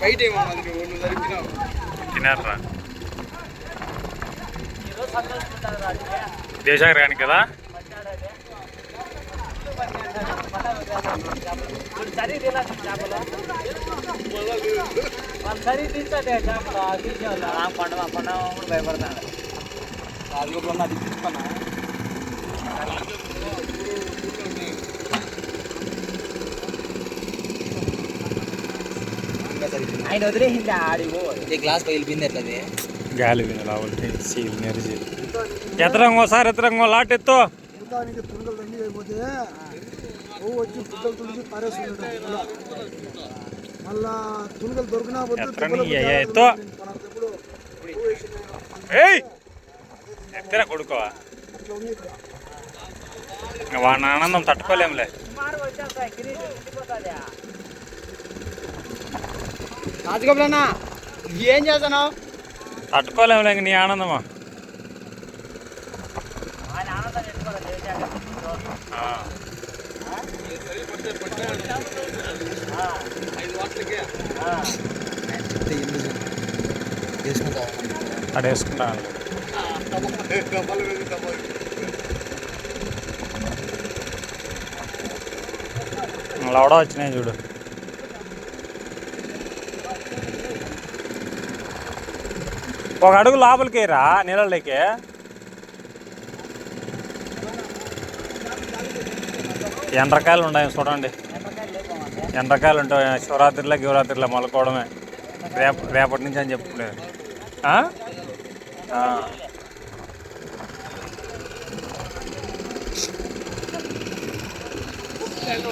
బయట ఏమో అది నువ్వు నువ్వు జరిపినావు తినారా దేశానికి రాని కదా? సరి తిన్నా చేపలు వాళ్ళు సరి తింటే చేపలు తీసేవాళ్ళు పండ పండ కూడా భయపడతాను. రాజగోపురం అది తీసుకున్నా ఆయన వదిలేసింది ఆడిపో ఈ గ్లాస్ పగిలిపోయింది ఎట్లది గాలి విని రావాలి సీల్ నెరిసి ఎత్తరంగో సార్ ఎత్తరంగో లాట్ ఎత్తో. మొత్తానికి తుంగలు దండి అయిపోతే వచ్చి తుడిచి మళ్ళా దొరికినా అయ్యా, బుద్ధాలు ఐదు వాట్లకే అక్కడ వేసుకుంటాను డబ్బాలు వేసి డబ్బాలు లవడ వచ్చినాయి చూడు. ఒక అడుగు లోపలికి రా నీళ్ళలోకి. ఎండ్రకాయలు ఉన్నాయి చూడండి. ఎండ్రకాయలు ఉంటాయి శివరాత్రిలో గివరాత్రిలో మొలకోవడమే. రేప రేపటి నుంచి అని చెప్పుకునేది.